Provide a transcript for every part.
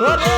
ওরে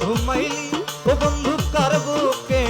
ঘুমাইলি? ও বন্ধু কার বুকে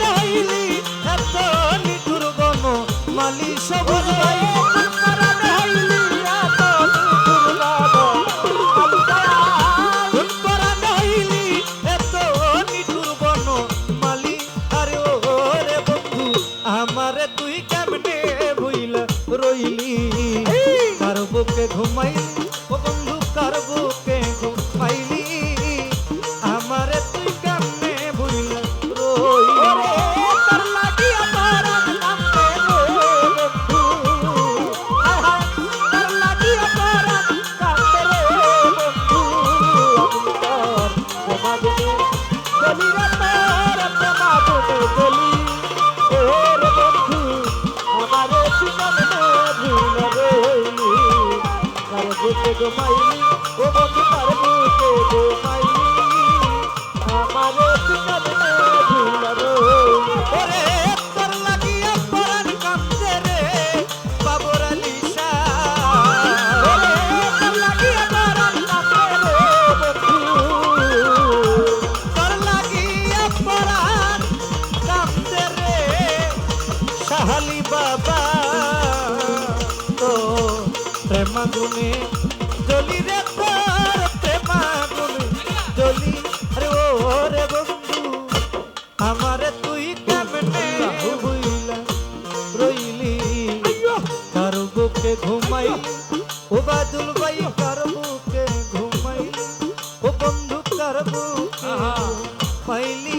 নাইলি এত নিঠুর মালি সবুজ ভাই। আমারে তুই কেমনে ভুইলা রইলি? বুকে ঘুমাইলি ঘুমাইলি ও বন্ধু কার বুকে ঘুমাইলি আমারে সুমন ভুল রইলি ওরে তোর লাগিয়া পরাণ কাঁপছে রে, বাবর আলী শাহ। ওরে তোর লাগিয়া পরাণ কাঁপছে রে, বন্ধু। তোর লাগিয়া পরাণ কাঁপছে রে সাহালি বাবা। তো প্রেমাগুনে জলি রে তোর প্রেমা গুন জলি আরে ও রে বন্ধু আমার তুই কেমনে বুইলা রইলি তার বুকে ঘুমাই? ও বাদুল ভাই বন্ধু তার পাইলি